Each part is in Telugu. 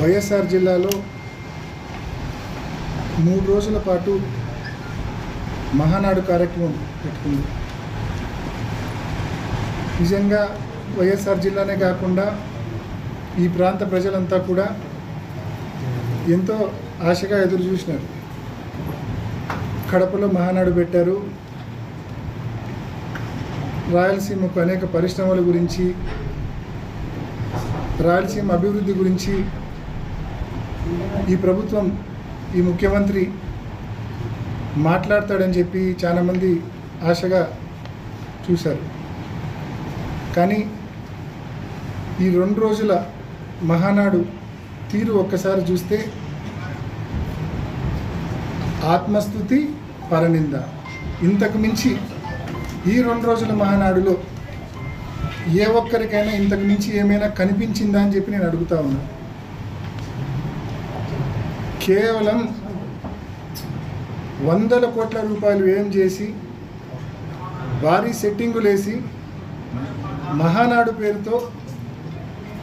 వైఎస్ఆర్ జిల్లాలో మూడు రోజుల పాటు మహానాడు కార్యక్రమం పెట్టుకుంది. నిజంగా వైఎస్ఆర్ జిల్లానే కాకుండా ఈ ప్రాంత ప్రజలంతా కూడా ఎంతో ఆశగా ఎదురు చూసినారు. కడపలో మహానాడు పెట్టారు. రాయలసీమకు అనేక పరిశ్రమల గురించి రాయలసీమ అభివృద్ధి గురించి ఈ ప్రభుత్వం ఈ ముఖ్యమంత్రి మాట్లాడతాడని చెప్పి చాలామంది ఆశగా చూశారు. కానీ ఈ రెండు రోజుల మహానాడు తీరు ఒక్కసారి చూస్తే ఆత్మస్థుతి పరనింద. ఇంతకు మించి ఈ రెండు రోజుల మహానాడులో ఏ ఒక్కరికైనా ఇంతకు మించి ఏమైనా కనిపించిందా అని చెప్పి నేను అడుగుతా ఉన్నా. కేవలం వందల కోట్ల రూపాయలు ఏం చేసి భారీ సెట్టింగులు వేసి మహానాడు పేరుతో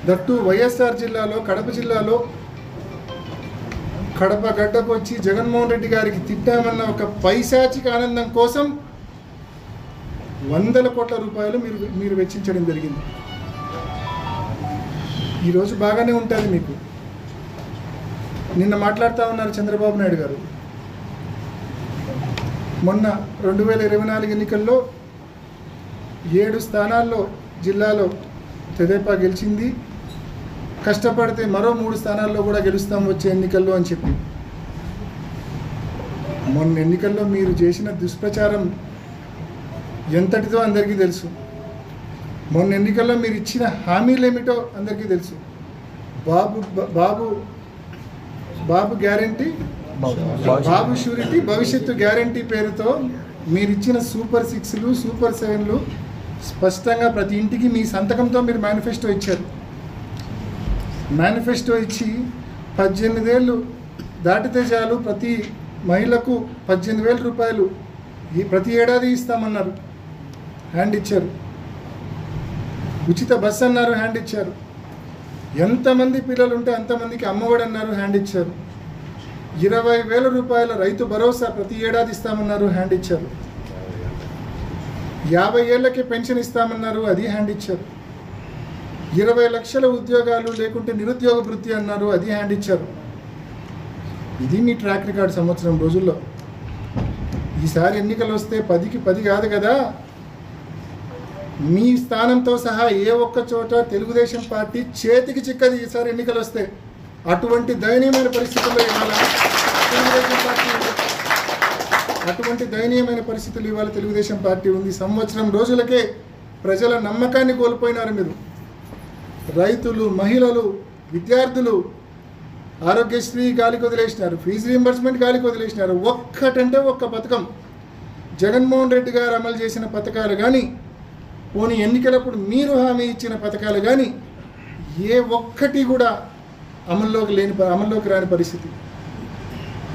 దట్టు వైఎస్ఆర్ జిల్లాలో కడప జిల్లాలో కడప గడ్డకు వచ్చి జగన్మోహన్ రెడ్డి గారికి తిట్టామన్న ఒక పైశాచిక ఆనందం కోసం వందల కోట్ల రూపాయలు మీరు మీరు వెచ్చించడం జరిగింది. ఈరోజు బాగానే ఉంటుంది మీకు. నిన్న మాట్లాడుతూ ఉన్నారు చంద్రబాబు నాయుడు గారు. మొన్న రెండు వేల ఇరవై నాలుగు ఎన్నికల్లో ఏడు స్థానాల్లో జిల్లాలో తెదేపా గెలిచింది. కష్టపడితే మరో మూడు స్థానాల్లో కూడా గెలుస్తాం వచ్చే ఎన్నికల్లో అని చెప్పి. మొన్న ఎన్నికల్లో మీరు చేసిన దుష్ప్రచారం ఎంతటిదో అందరికీ తెలుసు. మొన్న ఎన్నికల్లో మీరు ఇచ్చిన హామీలు ఏమిటో అందరికీ తెలుసు. బాబు బాబు బాబు గ్యారంటీ బాబు షూరిటీ భవిష్యత్తు గ్యారంటీ పేరుతో మీరు ఇచ్చిన సూపర్ సిక్స్లు సూపర్ సెవెన్లు స్పష్టంగా ప్రతి ఇంటికి మీ సంతకంతో మీరు మేనిఫెస్టో ఇచ్చారు. మేనిఫెస్టో ఇచ్చి పద్దెనిమిదేళ్ళు దాటితే చాలు ప్రతి మహిళకు పద్దెనిమిది వేల రూపాయలు ఈ ప్రతి ఏడాది ఇస్తామన్నారు. హ్యాండ్ ఇచ్చారు. ఉచిత బస్ అన్నారు హ్యాండ్ ఇచ్చారు. ఎంతమంది పిల్లలు ఉంటే అంతమందికి అమ్మఒడి అన్నారు హ్యాండ్ ఇచ్చారు. ఇరవై వేల రూపాయల రైతు భరోసా ప్రతి ఏడాది ఇస్తామన్నారు హ్యాండ్ ఇచ్చారు. యాభై ఏళ్ళకి పెన్షన్ ఇస్తామన్నారు అది హ్యాండ్ ఇచ్చారు. ఇరవై లక్షల ఉద్యోగాలు లేకుంటే నిరుద్యోగ వృత్తి అన్నారు అది హ్యాండ్ ఇచ్చారు. ఇది మీ ట్రాక్ రికార్డ్ సంవత్సరం రోజుల్లో. ఈసారి ఎన్నికలు వస్తే పదికి పది కాదు కదా. మీ స్థానంతో సహా ఏ ఒక్క చోట తెలుగుదేశం పార్టీ చేతికి చిక్కది ఈసారి ఎన్నికలు వస్తే. అటువంటి దయనీయమైన పరిస్థితుల్లో ఇవాళ తెలుగుదేశం పార్టీ అటువంటి దయనీయమైన పరిస్థితులు ఇవాళ తెలుగుదేశం పార్టీ ఉంది. సంవత్సరం రోజులకే ప్రజల నమ్మకాన్ని కోల్పోయినారు మీరు. రైతులు మహిళలు విద్యార్థులు ఆరోగ్యశ్రీ గాలికి వదిలేసినారు. ఫీజు రీంబర్స్మెంట్ గాలికి వదిలేసినారు. ఒక్కటంటే ఒక్క పథకం. జగన్మోహన్ రెడ్డి గారు అమలు చేసిన పథకాలు కానీ పోనీ ఎన్నికలప్పుడు మీరు హామీ ఇచ్చిన పథకాలు కానీ ఏ ఒక్కటి కూడా అమల్లోకి లేని అమల్లోకి రాని పరిస్థితి.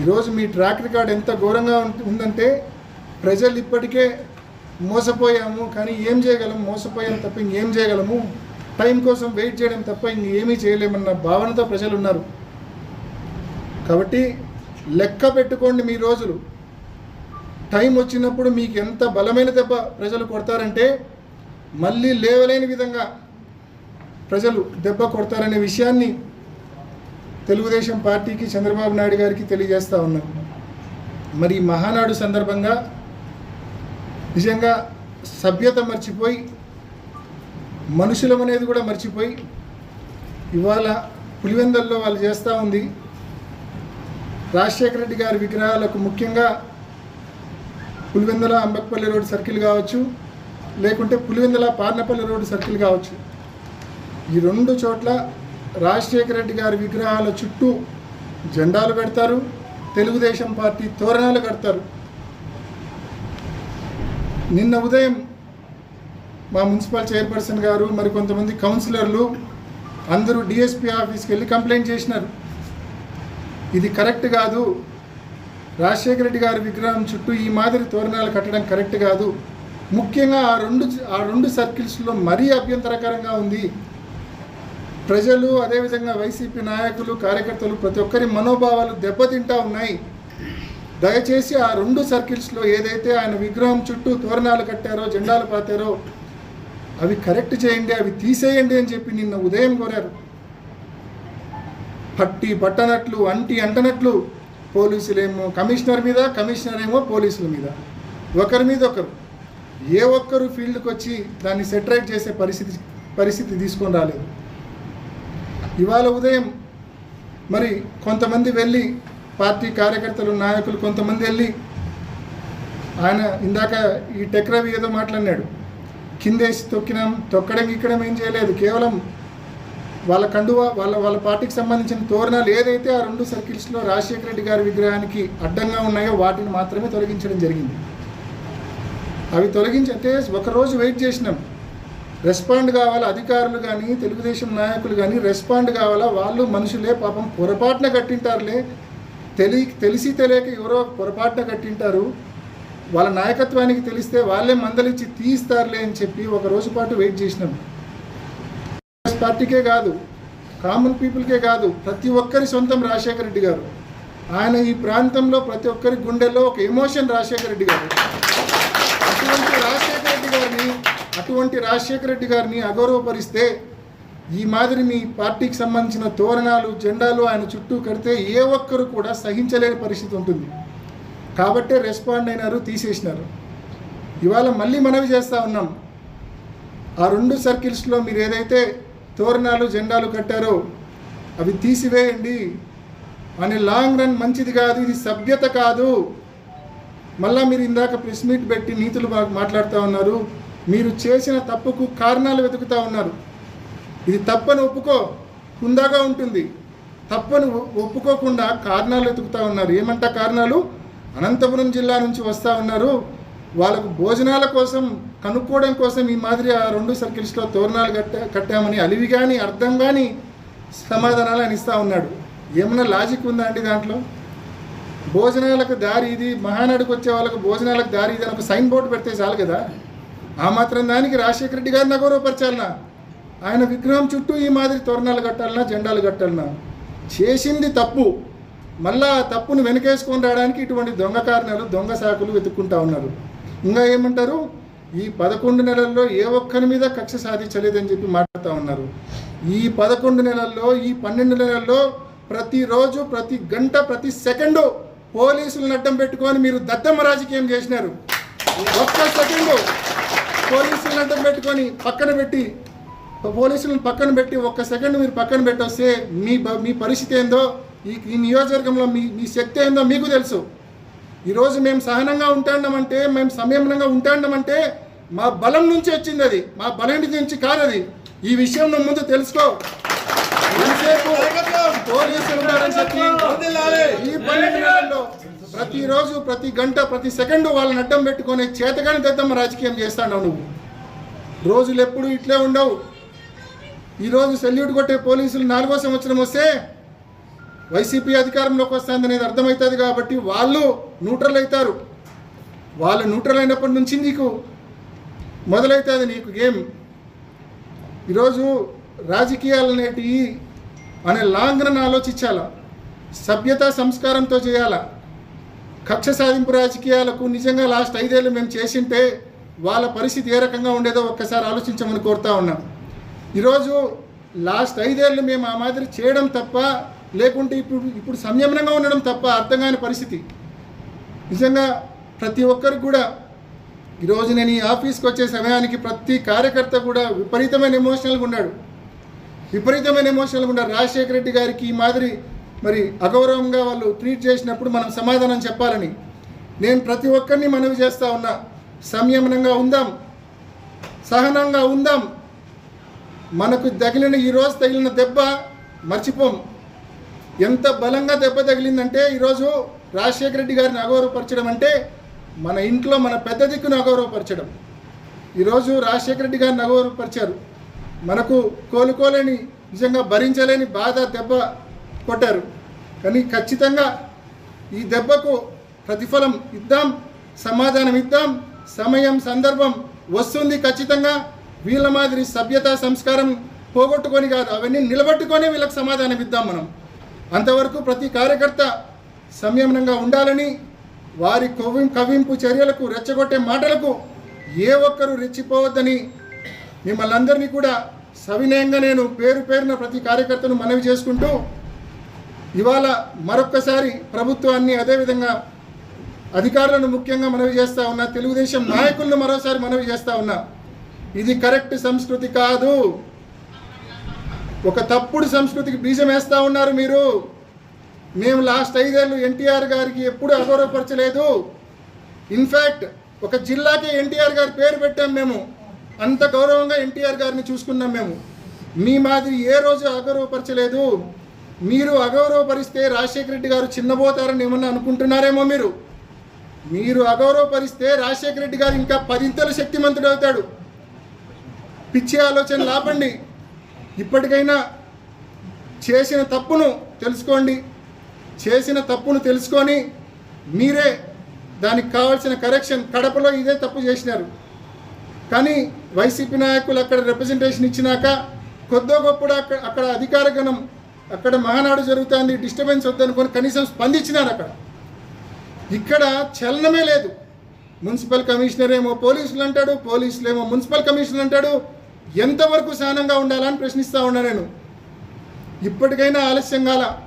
ఈరోజు మీ ట్రాక్ రికార్డ్ ఎంత ఘోరంగా ఉందంటే ప్రజలు ఇప్పటికే మోసపోయాము కానీ ఏం చేయగలం? మోసపోయాం తప్ప ఇంకేం చేయగలము? టైం కోసం వెయిట్ చేయడం తప్ప ఇంకేమీ చేయలేమన్న భావనతో ప్రజలు ఉన్నారు. కాబట్టి లెక్క పెట్టుకోండి మీ రోజులు. టైం వచ్చినప్పుడు మీకు ఎంత బలమైన దెబ్బ ప్రజలు కొడతారంటే మళ్ళీ లేవలేని విధంగా ప్రజలు దెబ్బ కొడతారనే విషయాన్ని తెలుగుదేశం పార్టీకి చంద్రబాబు నాయుడు గారికి తెలియజేస్తూ ఉన్నాం. మరి మహానాడు సందర్భంగా నిజంగా సభ్యత మర్చిపోయి మనుషులం అనేది కూడా మర్చిపోయి ఇవాళ పులివెందల్లో వాళ్ళు చేస్తూ ఉంది. రాజశేఖర రెడ్డి గారి విగ్రహాలకు ముఖ్యంగా పులివెందల అంబక్పల్లి రోడ్ సర్కిల్ కావచ్చు లేకుంటే పులివెందుల పార్నపల్లి రోడ్డు సర్కిల్ కావచ్చు. ఈ రెండు చోట్ల రాజశేఖర రెడ్డి గారి విగ్రహాల చుట్టూ జెండాలు పెడతారు తెలుగుదేశం పార్టీ తోరణాలు కడతారు. నిన్న ఉదయం మా మున్సిపల్ చైర్పర్సన్ గారు మరి కొంతమంది కౌన్సిలర్లు అందరూ డిఎస్పీ ఆఫీస్కి వెళ్ళి కంప్లైంట్ చేసినారు. ఇది కరెక్ట్ కాదు. రాజశేఖర రెడ్డి గారి విగ్రహం చుట్టూ ఈ మాదిరి తోరణాలు కట్టడం కరెక్ట్ కాదు. ముఖ్యంగా ఆ రెండు ఆ రెండు సర్కిల్స్లో మరీ అభ్యంతరకరంగా ఉంది. ప్రజలు అదేవిధంగా వైసీపీ నాయకులు కార్యకర్తలు ప్రతి ఒక్కరి మనోభావాలు దెబ్బతింటా ఉన్నాయి. దయచేసి ఆ రెండు సర్కిల్స్లో ఏదైతే ఆయన విగ్రహం చుట్టూ తోరణాలు కట్టారో జెండాలు పాతారో అవి కరెక్ట్ చేయండి అవి తీసేయండి అని చెప్పి నిన్న ఉదయం కోరారు. పట్టి పట్టనట్లు అంటి అంటనట్లు పోలీసులేమో కమిషనర్ మీద కమిషనర్ ఏమో పోలీసుల మీద. ఒకరి మీద ఒకరు. ఏ ఒక్కరు ఫీల్డ్కి వచ్చి దాన్ని సెటరేట్ చేసే పరిస్థితి పరిస్థితి తీసుకొని రాలేదు. ఇవాళ ఉదయం మరి కొంతమంది వెళ్ళి పార్టీ కార్యకర్తలు నాయకులు కొంతమంది వెళ్ళి ఆయన ఇందాక ఈ టెక్రవి ఏదో మాట్లాడినాడు. కిందేసి తొక్కినాం తొక్కడం ఇక్కడం ఏం చేయలేదు. కేవలం వాళ్ళ కండువ వాళ్ళ వాళ్ళ పార్టీకి సంబంధించిన తోరణాలు ఏదైతే ఆ రెండు సర్కిల్స్లో రాజశేఖర రెడ్డి గారి విగ్రహానికి అడ్డంగా ఉన్నాయో వాటిని మాత్రమే తొలగించడం జరిగింది. అవి తొలగించి అంటే ఒకరోజు వెయిట్ చేసినాం. రెస్పాండ్ కావాలా అధికారులు కానీ తెలుగుదేశం నాయకులు కానీ రెస్పాండ్ కావాలా? వాళ్ళు మనుషులే పాపం పొరపాటున కట్టింటారులే. తెలి తెలిసి తెలియక ఎవరో పొరపాటున కట్టింటారు. వాళ్ళ నాయకత్వానికి తెలిస్తే వాళ్ళే మందలిచ్చి తీస్తారులే అని చెప్పి ఒక రోజు పాటు వెయిట్ చేసినాం. కాంగ్రెస్ పార్టీకే కాదు కామన్ పీపుల్కే కాదు ప్రతి ఒక్కరి సొంతం రాజశేఖర రెడ్డి గారు. ఆయన ఈ ప్రాంతంలో ప్రతి ఒక్కరి గుండెల్లో ఒక ఎమోషన్ రాజశేఖర రెడ్డి గారు. అటువంటి రాజశేఖర రెడ్డి గారిని అటువంటి రాజశేఖర రెడ్డి గారిని అగౌరవపరిస్తే ఈ మాదిరి మీ పార్టీకి సంబంధించిన తోరణాలు జెండాలు ఆయన చుట్టూ కడితే ఏ ఒక్కరు కూడా సహించలేని పరిస్థితి ఉంటుంది. కాబట్టే రెస్పాండ్ అయినారు తీసేసినారు. ఇవాళ మళ్ళీ మనవి చేస్తూ ఉన్నాం. ఆ రెండు సర్కిల్స్లో మీరు ఏదైతే తోరణాలు జెండాలు కట్టారో అవి తీసివేయండి. అని లాంగ్ రన్ మంచిది కాదు ఇది సభ్యత కాదు. మళ్ళా మీరు ఇందాక ప్రెస్ మీట్ పెట్టి నీతులు మాట్లాడుతూ ఉన్నారు. మీరు చేసిన తప్పుకు కారణాలు వెతుకుతూ ఉన్నారు. ఇది తప్పని ఒప్పుకో హుందాగా ఉంటుంది. తప్పని ఒప్పుకోకుండా కారణాలు వెతుకుతూ ఉన్నారు. ఏమంట కారణాలు? అనంతపురం జిల్లా నుంచి వస్తూ ఉన్నారు. వాళ్ళకు భోజనాల కోసం కనుక్కోవడం కోసం ఈ మాదిరి ఆ రెండు సర్కిల్స్లో తోరణాలు కట్టా కట్టామని అలివి కానీ అర్థం కానీ సమాధానాలు అని ఇస్తూ ఉన్నాడు. ఏమన్నా లాజిక్ ఉందా అండి దాంట్లో? భోజనాలకు దారి ఇది మహానాడుకు వచ్చే వాళ్ళకు భోజనాలకు దారి ఇది అని ఒక సైన్ బోర్డు పెడితే చాలు కదా. ఆ మాత్రం దానికి రాజశేఖర రెడ్డి గారిని గౌరవపరచాలనా ఆయన విగ్రహం చుట్టూ ఈ మాదిరి తోరణాలు కట్టాలన్నా జెండాలు కట్టాలన్నా చేసింది తప్పు. మళ్ళా ఆ తప్పును వెనకేసుకొని రావడానికి ఇటువంటి దొంగ కారణాలు దొంగ సాకులు వెతుక్కుంటా ఉన్నారు. ఇంకా ఏమంటారు? ఈ పదకొండు నెలల్లో ఏ ఒక్కరి మీద కక్ష సాధించలేదని చెప్పి మాట్లాడుతూ ఉన్నారు. ఈ పదకొండు నెలల్లో ఈ పన్నెండు నెలల్లో ప్రతిరోజు ప్రతి గంట ప్రతి సెకండు పోలీసులను అడ్డం పెట్టుకొని మీరు దద్దమ్మ రాజకీయం చేసినారు. ఒక్క సెకండ్ పోలీసులను అడ్డం పెట్టుకొని పక్కన పెట్టి పోలీసులను పక్కన పెట్టి ఒక్క సెకండ్ మీరు పక్కన పెట్టొస్తే మీ మీ పరిస్థితి ఏందో ఈ ఈ నియోజకవర్గంలో మీ మీ శక్తి ఏందో మీకు తెలుసు. ఈరోజు మేము సహనంగా ఉంటాండమంటే మేము సంయమనంగా ఉంటాండమంటే మా బలం నుంచి వచ్చింది అది. మా బలం నుంచి కాదు అది ఈ విషయం నువ్వు ముందు తెలుసుకో. ఎంతసేపు పోలీసులు ఉన్నారని చెప్పి ఈ పన్నెండు నెలల్లో ప్రతిరోజు ప్రతి గంట ప్రతి సెకండ్ వాళ్ళని అడ్డం పెట్టుకొని చేతగాని దద్దమ్మ రాజకీయం చేస్తాడు నువ్వు. రోజులు ఎప్పుడు ఇట్లే ఉండవు. ఈరోజు సెల్యూట్ కొట్టే పోలీసులు నాలుగో సంవత్సరం వస్తే వైసీపీ అధికారంలోకి వస్తుంది అనేది అర్థమవుతుంది కాబట్టి వాళ్ళు న్యూట్రల్ అవుతారు వాళ్ళు న్యూట్రల్ అయినప్పటి నుంచి నీకు మొదలవుతుంది నీకు గేమ్. ఈరోజు రాజకీయాలు అనేటివి అనే లాంగ్ రన్ ఆలోచించాలా? సభ్యత సంస్కారంతో చేయాలా? కక్ష సాధింపు రాజకీయాలకు నిజంగా లాస్ట్ ఐదేళ్ళు మేము చేసింటే వాళ్ళ పరిస్థితి ఏ రకంగా ఉండేదో ఒక్కసారి ఆలోచించమని కోరుతా ఉన్నాం. ఈరోజు లాస్ట్ ఐదేళ్ళు మేము ఆ మాదిరి చేయడం తప్ప లేకుంటే ఇప్పుడు ఇప్పుడు సంయమనంగా ఉండడం తప్ప అర్థం కాని పరిస్థితి. నిజంగా ప్రతి ఒక్కరికి కూడా ఈరోజు నేను ఈ ఆఫీస్కి వచ్చే సమయానికి ప్రతి కార్యకర్త కూడా విపరీతమైన ఎమోషనల్గా ఉన్నాడు. విపరీతమైన ఎమోషనల్గా ఉన్నారు రాజశేఖర రెడ్డి గారికి ఈ మాదిరి మరి అగౌరవంగా వాళ్ళు ట్రీట్ చేసినప్పుడు మనం సమాధానం చెప్పాలని. నేను ప్రతి ఒక్కరిని మనవి చేస్తూ ఉన్నా. సంయమనంగా ఉందాం. సహనంగా ఉందాం. మనకు తగిలిన ఈరోజు తగిలిన దెబ్బ మర్చిపోం. ఎంత బలంగా దెబ్బ తగిలిందంటే ఈరోజు రాజశేఖర రెడ్డి గారిని అగౌరవపరచడం అంటే మన ఇంట్లో మన పెద్ద దిక్కును అగౌరవపరచడం. ఈరోజు రాజశేఖర రెడ్డి గారిని అగౌరవపరిచారు. మనకు కోలుకోలేని నిజంగా భరించలేని బాధ దెబ్బ కొట్టారు. కానీ ఖచ్చితంగా ఈ దెబ్బకు ప్రతిఫలం ఇద్దాం సమాధానం ఇద్దాం సమయం సందర్భం వస్తుంది ఖచ్చితంగా. వీళ్ళ మాదిరి సభ్యత సంస్కారం పోగొట్టుకొని కాదు అవన్నీ నిలబెట్టుకొని వీళ్ళకి సమాధానం ఇద్దాం మనం. అంతవరకు ప్రతి కార్యకర్త సంయమనంగా ఉండాలని వారి కవ్విం కవింపు చర్యలకు రెచ్చగొట్టే మాటలకు ఏ ఒక్కరూ రెచ్చిపోవద్దని మిమ్మల్ని అందరినీ కూడా సవినయంగా నేను పేరు పేరున ప్రతి కార్యకర్తను మనవి చేసుకుంటూ ఇవాళ మరొక్కసారి ప్రభుత్వాన్ని అదేవిధంగా అధికారులను ముఖ్యంగా మనవి చేస్తూ ఉన్నా తెలుగుదేశం నాయకులను మరోసారి మనవి చేస్తూ ఉన్నా ఇది కరెక్ట్ సంస్కృతి కాదు. ఒక తప్పుడు సంస్కృతికి బీజం వేస్తూ ఉన్నారు మీరు. మేము లాస్ట్ ఐదేళ్ళు ఎన్టీఆర్ గారికి ఎప్పుడు అగౌరవపరచలేదు. ఇన్ఫ్యాక్ట్ ఒక జిల్లాకే ఎన్టీఆర్ గారి పేరు పెట్టాం మేము. అంత గౌరవంగా ఎన్టీఆర్ గారిని చూసుకున్నాం మేము. మీ మాదిరి ఏ రోజు అగౌరవపరచలేదు మీరు అగౌరవపరిస్తే రాజశేఖర రెడ్డి గారు చిన్నబోతారని ఏమన్నా అనుకుంటున్నారేమో మీరు? మీరు అగౌరవపరిస్తే రాజశేఖర రెడ్డి గారు ఇంకా పదింతలు శక్తిమంతుడు అవుతాడు. పిచ్చి ఆలోచన లాపండి. ఇప్పటికైనా చేసిన తప్పును తెలుసుకోండి. చేసిన తప్పును తెలుసుకొని మీరే దానికి కావాల్సిన కరెక్షన్ కడపలో ఇదే తప్పు చేసినారు. కానీ వైసీపీ నాయకులు అక్కడ రిప్రజెంటేషన్ ఇచ్చినాక కొద్దో గొప్పడు అక్కడ అక్కడ అధికార గణం అక్కడ మహానాడు జరుగుతుంది డిస్టర్బెన్స్ వద్దనుకొని కనీసం స్పందించినారు అక్కడ. ఇక్కడ చలనమే లేదు. మున్సిపల్ కమిషనర్ ఏమో పోలీసులు అంటాడు పోలీసులు ఏమో మున్సిపల్ కమిషనర్ అంటాడు. ఎంతవరకు సహనంగా ఉండాలని ప్రశ్నిస్తూ ఉన్నా నేను. ఇప్పటికైనా ఆలస్యం కాల.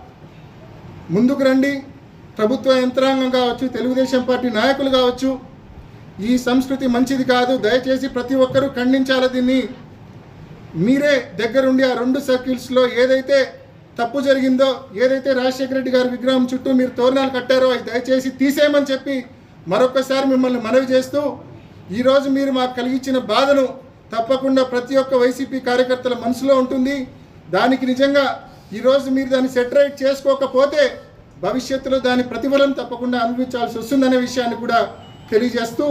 ముందుకు రండి. ప్రభుత్వ యంత్రాంగం కావచ్చు తెలుగుదేశం పార్టీ నాయకులు కావచ్చు ఈ సంస్కృతి మంచిది కాదు. దయచేసి ప్రతి ఒక్కరూ ఖండించాలి దీన్ని. మీరే దగ్గరుండి ఆ రెండు సర్కిల్స్లో ఏదైతే తప్పు జరిగిందో ఏదైతే రాజశేఖర రెడ్డి గారి విగ్రహం చుట్టూ మీరు తోరణాలు కట్టారో అవి దయచేసి తీసేయమని చెప్పి మరొకసారి మిమ్మల్ని మనవి చేస్తూ ఈరోజు మీరు మాకు కలిగించిన బాధను తప్పకుండా ప్రతి ఒక్క వైసీపీ కార్యకర్తల మనసులో ఉంటుంది. దానికి నిజంగా ఈరోజు మీరు దాన్ని సెటరైట్ చేసుకోకపోతే భవిష్యత్తులో దాని ప్రతిఫలం తప్పకుండా అనుభవించాల్సి వస్తుందనే విషయాన్ని కూడా తెలియజేస్తూ